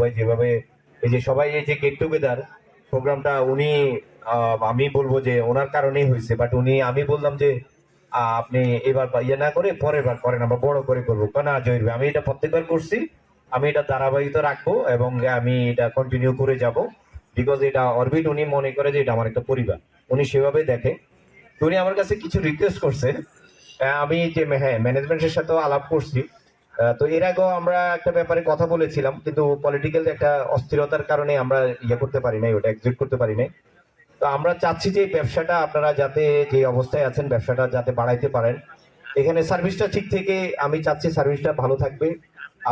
ভাই যেভাবে এই যে সবাই এই যে গেট টুগেদার প্রোগ্রামটা উনি আমি বলব যে ওনার কারণেই হয়েছে বাট উনি, আমি বললাম যে আপনি এবার ইয়ে না করে পরের বার করেন, আমরা বড় করে করব। না ভাই, আমি এটা প্রত্যেকবার করছি, আমি এটা ধারাবাহিকতা রাখব এবং আমি এটা কন্টিনিউ করে যাব বিকজ এটা অরবিট উনি মনে করে যে এটা আমার একটা পরিবার, উনি সেভাবে দেখে। উনি আমার কাছে কিছু রিকোয়েস্ট করছে আমি যে হ্যাঁ ম্যানেজমেন্টের সাথেও আলাপ করছি তো এর আগেও আমরা একটা ব্যাপারে কথা বলেছিলাম, কিন্তু পলিটিক্যাল একটা অস্থিরতার কারণে আমরা ইয়ে করতে পারি নাই, ওটা এক্সিট করতে পারি নাই। তো আমরা চাচ্ছি যে ব্যবসাটা আপনারা যাতে যে অবস্থায় আছেন, ব্যবসাটা যাতে বাড়াইতে পারেন। এখানে সার্ভিসটা ঠিক থেকে আমি চাচ্ছি সার্ভিসটা ভালো থাকবে।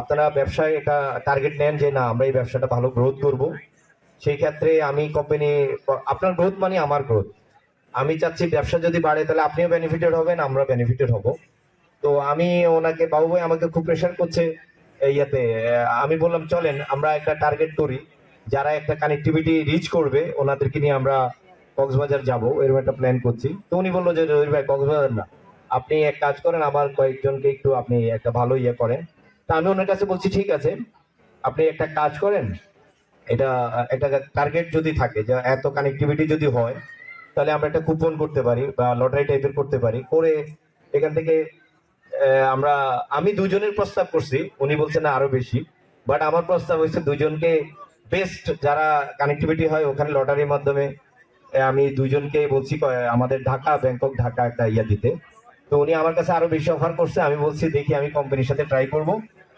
আপনারা ব্যবসায় একটা টার্গেট নেন যে না, আমরা এই ব্যবসাটা ভালো গ্রোথ করব। সেই ক্ষেত্রে আমি কোম্পানি আপনার গ্রোথ মানে আমার গ্রোথ আমি চাচ্ছি ব্যবসা যদি বাড়ে, তাহলে আপনিও বেনিফিটেড হবেন আমরা বেনিফিটেড হব। তো আমি ওনাকে বাবু ভাই আমাকে খুব প্রেশার করছে ইয়েতে। আমি বললাম, চলেন, আমরা একটা টার্গেট করি। যারা একটা কানেক্টিভিটি রিচ করবে, ওনাদেরকে নিয়ে আমরা কক্সবাজার যাব। এরকম একটা প্ল্যান করছি। তো উনি বলল যে রহির ভাই, কক্সবাজার না। আপনি এক কাজ করেন, আমার কয়েকজনকে একটু আপনি একটা ভালো ইয়ে করেন। তা আমি ওনার কাছে বলছি, ঠিক আছে, আপনি একটা কাজ করেন। এটা, একটা টার্গেট যদি থাকে, যে এত কানেক্টিভিটি যদি হয়, তাহলে আমরা একটা কুপন করতে পারি বা লটারি টাইপের করতে পারি। করে এখান থেকে আমরা, আমি দুজনের প্রস্তাব করছি, উনি বলছেন না আরও বেশি বাট আমার প্রস্তাব হয়েছে দুজনকে বেস্ট যারা কানেক্টিভিটি হয় ওখানে লটারির মাধ্যমে আমি দুজনকে বলছি আমাদের ঢাকা, ব্যাংকক, ঢাকা একটা ইয়া দিতে। তো উনি আমার কাছে আরও বেশি অফার করছে, আমি বলছি, দেখি আমি কোম্পানির সাথে ট্রাই করব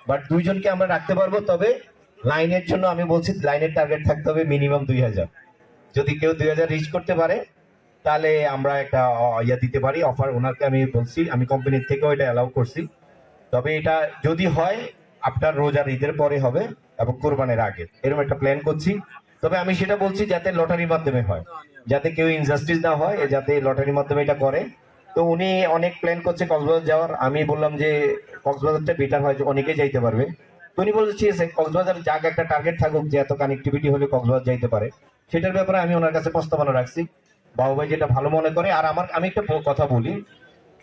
বাট দুইজনকে আমরা রাখতে পারব, তবে লাইনের জন্য আমি বলছি লাইনের টার্গেট থাকতে হবে মিনিমাম দুই হাজার। যদি কেউ দুই হাজার রিচ করতে পারে তাহলে আমরা একটা ইয়া দিতে পারি অফার ওনাকে আমি বলছি, আমি কোম্পানির থেকেও এটা অ্যালাউ করছি। তবে এটা যদি হয়, আপনার রোজার ঈদের পরে হবে এবং কোরবানের আগে। এরকম একটা প্ল্যান করছি। তবে আমি সেটা বলছি যাতে লটারির মাধ্যমে হয়। যাতে কেউ ইনজাস্টিস না হয়, যাতে লটারির মাধ্যমে এটা করে। তো উনি অনেক প্ল্যান করছে কক্সবাজার যাওয়ার। আমি বললাম যে, কক্সবাজারটা বেটার হয় অনেকে যাইতে পারবে। তো উনি বলছে কক্সবাজার যাক, একটা টার্গেট থাকুক যে এত কানেক্টিভিটি হলে কক্সবাজার যাইতে পারে। সেটার ব্যাপারে আমি ওনার কাছে প্রস্তাবনা রাখছি। বাবু ভাই যেটা ভালো মনে করে, আর আমার, আমি একটা কথা বলি,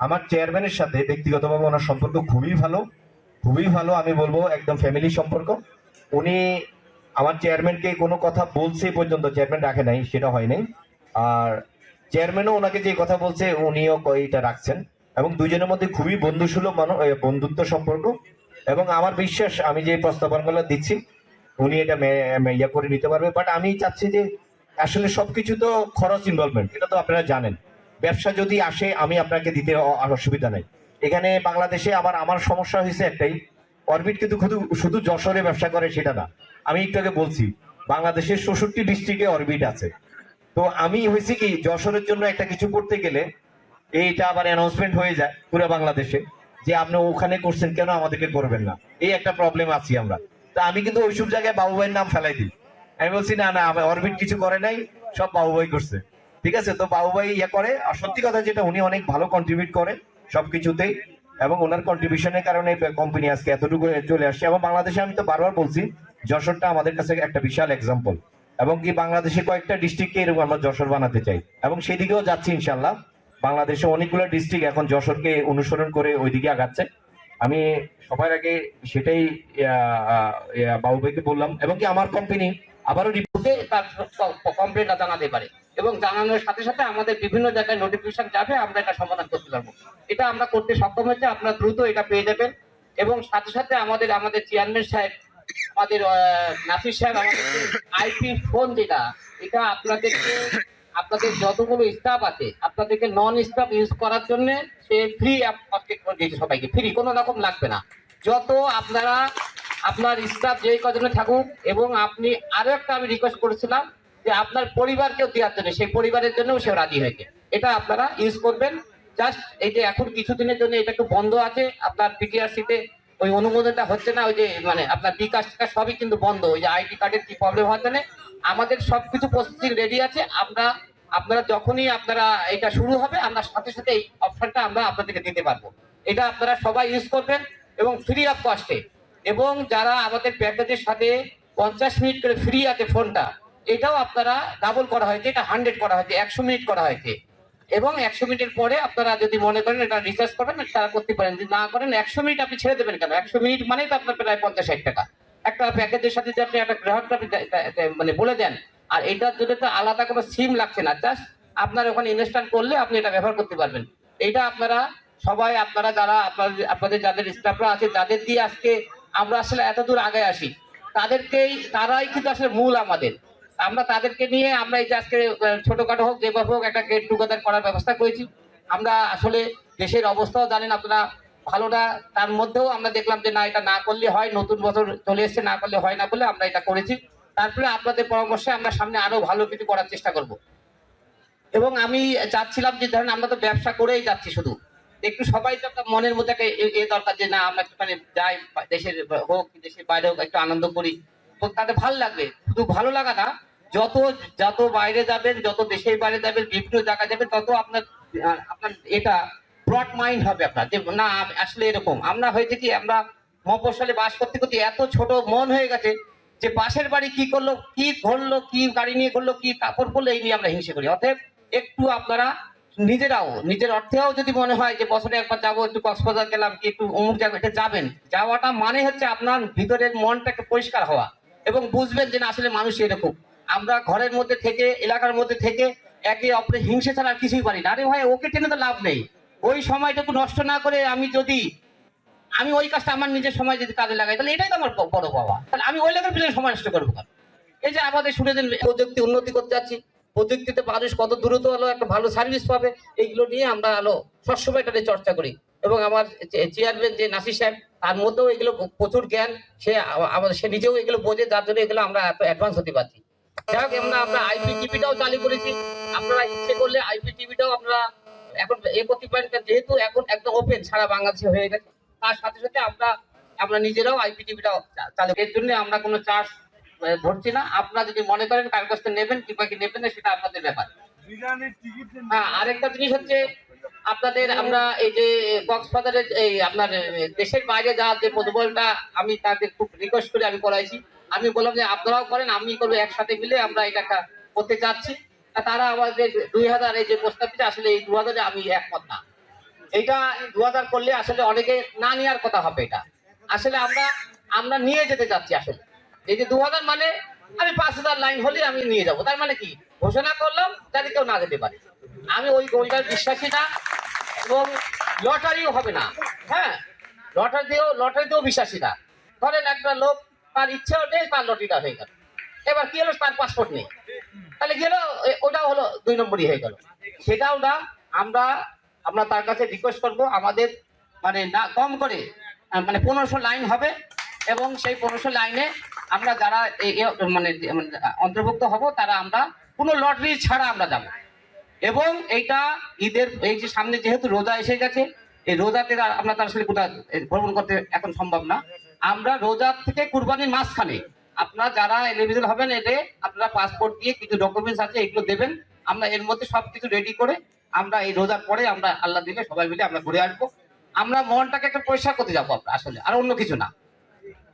আমার চেয়ারম্যানের সাথে ব্যক্তিগতভাবে ওনার সম্পর্ক খুবই ভালো খুবই ভালো, আমি বলব একদম ফ্যামিলি সম্পর্ক। উনি আমার চেয়ারম্যানকে কোনো কথা বলছে পর্যন্ত চেয়ারম্যান রাখে নাই, সেটা হয় নাই। আর চেয়ারম্যানও ওনাকে যে কথা বলছে, উনিও এটা রাখছেন। এবং দুজনের মধ্যে খুবই বন্ধুসুলভ মানুষ বন্ধুত্ব সম্পর্ক। এবং আমার বিশ্বাস, আমি যে প্রস্তাবনাগুলো দিচ্ছি, উনি এটা ইয়ে করে নিতে পারবে। বাট আমি চাচ্ছি যে আসলে সবকিছু তো খরচ ইনভলভমেন্ট এটা তো আপনারা জানেন। ব্যবসা যদি আসে, আমি আপনাকে দিতে অসুবিধা নাই। এখানে বাংলাদেশে আমার আমার সমস্যা হয়েছে একটাই, অরবিট কিন্তু শুধু শুধু যশোরে ব্যবসা করে সেটা না। আমি একটু আগে বলছি, বাংলাদেশের ষষট্টি ডিস্ট্রিক্টে অরবিট আছে। তো আমি হয়েছে কি, যশোরের জন্য একটা কিছু করতে গেলে, এইটা আবার অ্যানাউন্সমেন্ট হয়ে যায় পুরো বাংলাদেশে, যে আপনি ওখানে করছেন কেন আমাদেরকে করবেন না? এই একটা প্রবলেম আছি আমরা। তা আমি কিন্তু ওইসব জায়গায় বাবু ভাইয়ের নাম ফেলাই দিই। আমি বলছি না না অরবিট কিছু করে নাই সব বাবু ভাই করছে। ঠিক আছে? তো বাবু ভাই ইয়ে করে আর সত্যি কথা যেটা উনি অনেক ভালো কন্ট্রিবিউট করে সবকিছুতেই এবং ওনার কন্ট্রিবিউশনের কারণে কোম্পানি আজকে এতটুকু চলে আসছে। এবং বাংলাদেশে আমি তো বারবার বলছি যশোরটা আমাদের কাছে একটা বিশাল এক্সাম্পল এবং কি বাংলাদেশে কয়েকটা ডিস্ট্রিক্টকে এরকম আমরা যশোর বানাতে চাই। এবং সেদিকেও যাচ্ছি ইনশাল্লাহ বাংলাদেশে অনেকগুলো ডিস্ট্রিক্ট এখন যশোরকে অনুসরণ করে ওইদিকে আগাচ্ছে। আমি সবার আগে সেটাই আহ, আহ, আহ, বাবু ভাইকে বললাম। এবং কি আমার কোম্পানি আবারও রি- ঢুকে তার কমপ্লেনটা জানাতে পারে। এবং জানানোর সাথে সাথে আমাদের বিভিন্ন জায়গায় নোটিফিকেশন যাবে, আমরা এটা সমাধান করতে পারব। এটা আমরা করতে সক্ষম হয়েছে, আপনারা দ্রুত এটা পেয়ে যাবেন। এবং সাথে সাথে আমাদের আমাদের চেয়ারম্যান সাহেব, আমাদের নাসির সাহেব, আমাদের আইপি ফোন যেটা, এটা আপনাদেরকে, আপনাদের যতগুলো স্টাফ আছে, আপনাদেরকে নন স্টাফ ইউজ করার জন্য সে ফ্রি অ্যাপ দিয়েছে সবাইকে। ফ্রি কোনো রকম লাগবে না। যত আপনারা আপনার স্টাফ যেই কজনে থাকুক এবং আপনি আরও একটা আমি রিকোয়েস্ট করেছিলাম যে আপনার পরিবারকেও দেওয়ার জন্য, সেই পরিবারের জন্যও সে রাজি হয়েছে। এটা আপনারা ইউজ করবেন। জাস্ট এই যে এখন কিছুদিনের জন্য এটা একটু বন্ধ আছে, আপনার পিটিআরসিতে ওই অনুমোদনটা হচ্ছে না, ওই যে মানে আপনার বিকাশ টিকাশ সবই কিন্তু বন্ধ, ওই যে আইডি কার্ডের কি প্রবলেম হচ্ছে না আমাদের সবকিছু প্রস্তুতি রেডি আছে, আমরা, আপনারা যখনই আপনারা এটা শুরু হবে, আমরা সাথে সাথে এই অপশনটা আমরা আপনাদেরকে দিতে পারব। এটা আপনারা সবাই ইউজ করবেন এবং ফ্রি অফ কস্টে এবং যারা আমাদের প্যাকেজের সাথে পঞ্চাশ মিনিট করে ফ্রি আছে ফোনটা, এটাও আপনারা ডাবল করা হয়েছে, এটা হান্ড্রেড করা হয়েছে, একশো মিনিট করা হয়েছে। এবং একশো মিনিটের পরে আপনারা যদি মনে করেন এটা রিচার্জ করবেন, তারা করতে পারেন। যদি না করেন, একশো মিনিট আপনি ছেড়ে দেবেন কেন? একশো মিনিট মানেই তো আপনার প্রায় পঞ্চাশ ষাট টাকা। একটা প্যাকেজের সাথে যদি আপনি একটা গ্রাহকটা আপনি মানে বলে দেন, আর এটার জন্য তো আলাদা কোনো সিম লাগছে না জাস্ট আপনার ওখানে ইনস্টল করলে আপনি এটা ব্যবহার করতে পারবেন। এটা আপনারা সবাই, আপনারা যারা আপনাদের আপনাদের যাদের স্টাফরা আছে, যাদের দিয়ে আজকে আমরা আসলে এত দূর আগে আসি। তাদেরকেই, তারাই কিন্তু আসলে মূল আমাদের। আমরা তাদেরকে নিয়ে, আমরা এই যে আজকে ছোটখাটো হোক যেভাবে হোক, একটা গেট টুগেদার করার ব্যবস্থা করেছি। আমরা আসলে দেশের অবস্থাও জানেন আপনারা ভালোটা। তার মধ্যেও আমরা দেখলাম যে না, এটা না করলে হয়, নতুন বছর চলে এসছে, না করলে হয় না বলে আমরা এটা করেছি। তারপরে আপনাদের পরামর্শে আমরা সামনে আরও ভালো কিছু করার চেষ্টা করব। এবং আমি চাচ্ছিলাম যে ধরেন আমরা তো ব্যবসা করেই যাচ্ছি শুধু। একটু সবাই তো একটা মনের মধ্যে একটা এ- দরকার যে না, আমরা একটুখানি যাই দেশের হোক, দেশের বাইরে হোক, একটু আনন্দ করি। তো তাদের ভালো লাগবে। শুধু ভালো লাগা না, যত যত বাইরে যাবেন, যত দেশের বাইরে যাবেন, বিভিন্ন জায়গায় যাবেন, তত আপনার আপনার এটা ব্রড মাইন্ড হবে আপনার, যে না, আসলে এরকম। আমরা হয়েছে কি, আমরা মফস্বলে বাস করতে করতে এত ছোট মন হয়ে গেছে যে পাশের বাড়ি কি করল, কি ঘরলো, কি গাড়ি নিয়ে করল কি কাপড় পরলো, এই নিয়ে আমরা হিংসে করি। অতএব একটু আপনারা নিজেরাও, নিজের অর্থেও যদি মনে হয় যে বছরে একবার যাব, একটু কক্সবাজার গেলাম, কি একটু অমুক জায়গাতে যাবেন, যাওয়াটা মানে হচ্ছে আপনার ভিতরের মনটা একটু পরিষ্কার হওয়া এবং বুঝবেন যে না, আসলে মানুষ এরকম। আমরা ঘরের মধ্যে থেকে, এলাকার মধ্যে থেকে একে অপরের হিংসে ছাড়া আর কিছুই পারি না। আরে ভাই, ওকে টেনে তো লাভ নেই। ওই সময়টুকু নষ্ট না করে আমি যদি, আমি ওই কাজটা আমার নিজের সময় যদি কাজে লাগাই, তাহলে এটাই তো আমার বড় পাওয়া তাহলে আমি ওই লেখার পিছনে সময় নষ্ট করব এই যে আমাদের শুনেছেন প্রযুক্তি উন্নতি করতে যাচ্ছি। প্রযুক্তিতে মানুষ কত দ্রুত হলো একটা ভালো সার্ভিস পাবে, এইগুলো নিয়ে আমরা আলো সবসময় এটা নিয়ে চর্চা করি। এবং আমার চেয়ারম্যান যে নাসির সাহেব, তার মধ্যেও এগুলো প্রচুর জ্ঞান, সে আমাদের, সে নিজেও এগুলো বোঝে, যার জন্য এগুলো আমরা এত অ্যাডভান্স হতে পারছি। আমরা আমরা চালু করেছি। আপনারা ইচ্ছে করলে এখন এ যেহেতু এখন একদম ওপেন সারা বাংলাদেশে হয়ে গেছে, তার সাথে সাথে আমরা আমরা নিজেরাও আইপিটিভিটাও চালু এর জন্য আমরা কোনো চার্জ ভরছি না। আপনারা যদি মনে করেন কার কাছ থেকে নেবেন কিংবা কি নেবেন না সেটা আপনাদের ব্যাপার। হ্যাঁ আরেকটা জিনিস হচ্ছে আপনাদের আমরা এই যে কক্সবাজারের এই আপনার দেশের বাইরে যা যে প্রোটোকলটা আমি তাদের খুব রিকোয়েস্ট করে আমি করাইছি। আমি বললাম যে আপনারাও করেন আমি করব একসাথে মিলে আমরা এটা করতে চাচ্ছি। তা তারা আমাদের দুই হাজার এই যে প্রস্তাবটা আসলে এই দু হাজারে আমি একমত না। এইটা দু হাজার করলে আসলে অনেকে না নেওয়ার কথা হবে এটা। আসলে আমরা আমরা নিয়ে যেতে চাচ্ছি আসলে। এই যে দু হাজার মানে আমি পাঁচ হাজার লাইন হলে আমি নিয়ে যাব। তার মানে কি? ঘোষণা করলাম যাতে কেউ না যেতে পারে। আমি ওই গোলটার বিশ্বাসী না এবং লটারিও হবে না। হ্যাঁ লটারিতেও লটারিতেও বিশ্বাসী না। ধরেন একটা লোক তার ইচ্ছেও নেই তার লটারিটা হয়ে গেল। এবার কি হলো? তার পাসপোর্ট নেই। তাহলে গেল ওটাও হলো দুই নম্বরই হয়ে গেল। সেটাও না, আমরা আমরা তার কাছে রিকোয়েস্ট করব, আমাদের মানে না, কম করে মানে পনেরোশো লাইন হবে এবং সেই পনেরোশো লাইনে আমরা যারা মানে মানে অন্তর্ভুক্ত হব, তারা আমরা কোনো লটারি ছাড়া আমরা যাব। এবং এইটা ঈদের, এই যে সামনে যেহেতু রোজা এসে গেছে, এই রোজাতে আমরা তো আসলে কোথাও ভ্রমণ করতে এখন সম্ভব না। আমরা রোজা থেকে কুরবানির মাঝখানে আপনারা যারা এলিজিবল হবেন এতে আপনারা পাসপোর্ট দিয়ে কিছু ডকুমেন্টস আছে, এগুলো দেবেন। আমরা এর মধ্যে সবকিছু রেডি করে আমরা এই রোজার পরে আমরা আল্লাহ দিলে সবাই মিলে আমরা ঘুরে আসব। আমরা মনটাকে একটা পরিষ্কার করতে যাব আসলে, আর অন্য কিছু না।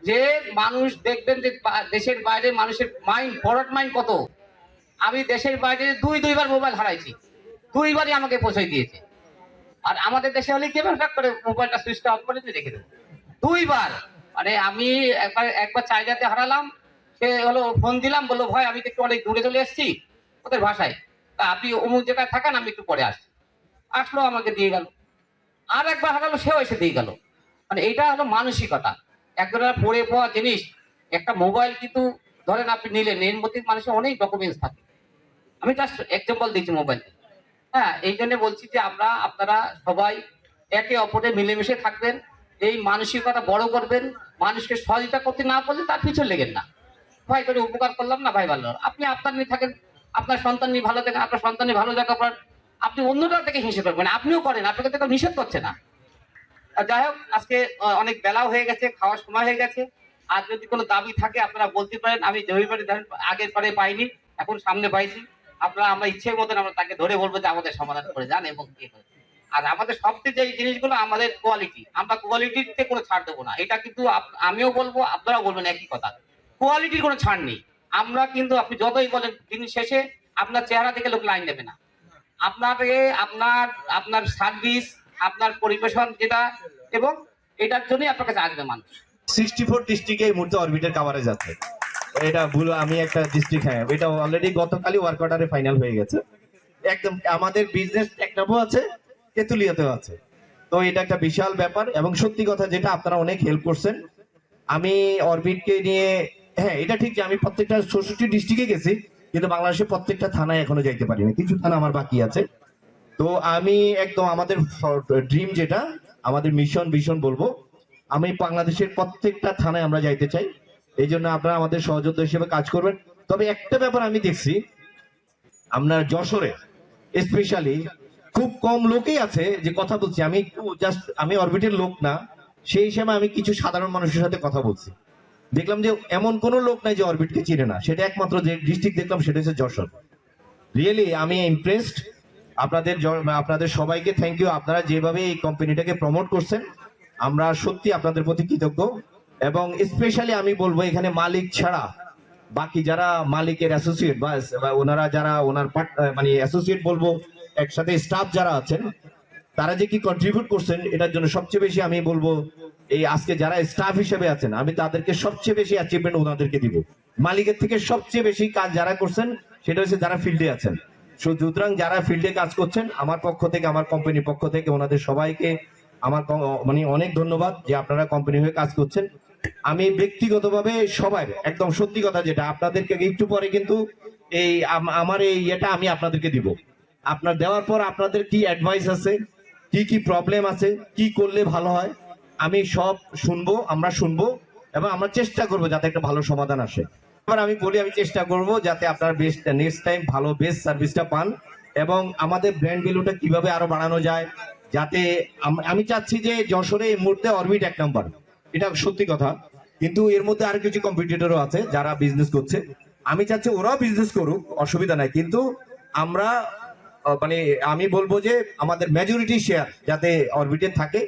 যে মানুষ দেখবেন যে দেশের বাইরে মানুষের মাইন্ড ফরওয়ার্ড মাইন্ড কত? আমি দেশের বাইরে দুই, দুইবার মোবাইল হারাইছি। দুইবারই আমাকে পৌঁছে দিয়েছে। আর আমাদের দেশে হলে কি হঠাৎ করে মোবাইলটা সুইচটা অফ করে রেখে দেবো? দুইবার। মানে আমি একবার একবার চাইনাতে হারালাম। সে হলো ফোন দিলাম, বলল, ভাই, আমি একটু অনেক দূরে চলে এসেছি। ওদের ভাষায়। তা আপনি অমুক জায়গায় থাকান, আমি একটু পরে আসছি। আসলো, আমাকে দিয়ে গেল। আর একবার হারালো, সেও এসে দিয়ে গেল। মানে এটা হলো মানসিকতা। একজনের পড়ে পাওয়া জিনিস, একটা মোবাইল কিন্তু ধরেন আপনি নিলেন, এর মধ্যে মানুষের অনেক ডকুমেন্টস থাকে। আমি জাস্ট এক্সাম্পল দিচ্ছি মোবাইল হ্যাঁ এই জন্য বলছি যে আমরা, আপনারা সবাই একে অপরে মিলেমিশে থাকবেন, এই মানসিকতা বড় করবেন, মানুষকে সহযোগিতা করতে না পারলে তার পিছনে লেগেন না। ভাই করে উপকার করলাম না? ভাই, ভালো। আপনি আপনার নিয়ে থাকেন, আপনার সন্তান নিয়ে ভালো থাকেন, আপনার সন্তান নিয়ে ভালো জায়গা পান আপনি অন্যটা থেকে হিসেবে করবেন আপনিও করেন, আপনাকে তো নিষেধ করছে না। যাই হোক, আজকে অনেক বেলাও হয়ে গেছে, খাওয়ার সময় হয়ে গেছে। আর যদি কোনো দাবি থাকে, আপনারা বলতে পারেন। আমি জমিবাড়ি ধরেন, আগের পরে পাইনি, এখন সামনে পাইছি। আপনারা আমরা ইচ্ছে মতন আমরা তাকে ধরে বলব যে আমাদের সমাধান করে যান এবং ইয়ে করে। আর আমাদের সবচেয়ে যে জিনিসগুলো, আমাদের কোয়ালিটি আমরা কোয়ালিটিতে কোনো ছাড় দেবো না। এটা কিন্তু আমিও বলব, আপনারাও বলবেন একই কথা। কোয়ালিটির কোনো ছাড় নেই। আমরা কিন্তু, আপনি যতই বলেন, দিন শেষে আপনার চেহারা থেকে লোক লাইন দেবে না। আপনাকে আপনার আপনার সার্ভিস আপনার পরিবেশন যেটা এবং এটার জন্যই আপনার কাছে আসবে মানুষ সিক্সটি ফোর ডিস্ট্রিক্টে এই মুহূর্তে অরবিটের কাভারেজ আছে এটা ভুল, আমি একটা ডিস্ট্রিক্ট হ্যাঁ এটা অলরেডি গতকালই ওয়ার্ক অর্ডারে ফাইনাল হয়ে গেছে। একদম, আমাদের বিজনেস টেকনাফও আছে, তেতুলিয়াতেও আছে। তো এটা একটা বিশাল ব্যাপার এবং সত্যি কথা যেটা আপনারা অনেক হেল্প করছেন। আমি অরবিটকে নিয়ে হ্যাঁ এটা ঠিক যে আমি প্রত্যেকটা ষষ্ঠী ডিস্ট্রিক্টে গেছি, কিন্তু বাংলাদেশের প্রত্যেকটা থানায় এখনও যাইতে পারিনি। কিছু থানা আমার বাকি আছে। তো আমি একদম আমাদের ড্রিম যেটা, আমাদের মিশন ভিশন বলব, আমি বাংলাদেশের প্রত্যেকটা থানায় আমরা যাইতে চাই। এই জন্য আপনারা আমাদের সহযোদ্ধা হিসেবে কাজ করবেন। তবে একটা ব্যাপার আমি দেখছি আপনার যশোরে স্পেশালি খুব কম লোকই আছে যে কথা বলছি। আমি একটু জাস্ট আমি অরবিটের লোক না, সেই হিসেবে আমি কিছু সাধারণ মানুষের সাথে কথা বলছি। দেখলাম যে এমন কোনো লোক নাই যে অরবিটকে চিনে না। সেটা একমাত্র যে ডিস্ট্রিক্ট দেখলাম, সেটা হচ্ছে যশোর। রিয়েলি আমি ইমপ্রেসড আপনাদের আপনাদের সবাইকে থ্যাংক ইউ আপনারা যেভাবে এই কোম্পানিটাকে প্রমোট করছেন, আমরা সত্যি আপনাদের প্রতি কৃতজ্ঞ। এবং স্পেশালি আমি বলব এখানে মালিক ছাড়া বাকি যারা মালিকের অ্যাসোসিয়েট বা ওনারা যারা ওনার মানে অ্যাসোসিয়েট বলব, একসাথে স্টাফ যারা আছেন, তারা যে কি কন্ট্রিবিউট করছেন, এটার জন্য সবচেয়ে বেশি আমি বলব, এই আজকে যারা স্টাফ হিসেবে আছেন, আমি তাদেরকে সবচেয়ে বেশি অ্যাচিভমেন্ট ওনাদেরকে দিব। মালিকের থেকে সবচেয়ে বেশি কাজ যারা করছেন, সেটা হচ্ছে যারা ফিল্ডে আছেন। সুতরাং যারা ফিল্ডে কাজ করছেন, আমার পক্ষ থেকে, আমার কোম্পানির পক্ষ থেকে ওনাদের সবাইকে আমার মানে অনেক ধন্যবাদ যে আপনারা কোম্পানি হয়ে কাজ করছেন। আমি ব্যক্তিগতভাবে সবার একদম সত্যি কথা যেটা, আপনাদেরকে একটু পরে কিন্তু এই আমার এই ইয়েটা আমি আপনাদেরকে দিব। আপনার দেওয়ার পর আপনাদের কি অ্যাডভাইস আছে? কি কি প্রবলেম আছে? কি করলে ভালো হয়? আমি সব শুনব, আমরা শুনব এবং আমরা চেষ্টা করব যাতে একটা ভালো সমাধান আসে। এবার আমি বলি, আমি চেষ্টা করব যাতে আপনার বেস্ট নেক্সট টাইম ভালো বেস্ট সার্ভিসটা পান এবং আমাদের ব্র্যান্ড ভ্যালুটা কীভাবে আরও বাড়ানো যায়, যাতে আমি চাচ্ছি যে যশোরে এই মুহূর্তে অরবিট এক নম্বর এটা সত্যি কথা, কিন্তু এর মধ্যে আরও কিছু কম্পিটিটরও আছে যারা বিজনেস করছে। আমি চাচ্ছি ওরাও বিজনেস করুক, অসুবিধা নাই, কিন্তু আমরা মানে আমি বলব যে আমাদের মেজরিটি শেয়ার যাতে অরবিটে থাকে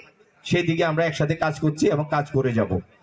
সেই দিকে আমরা একসাথে কাজ করছি এবং কাজ করে যাব।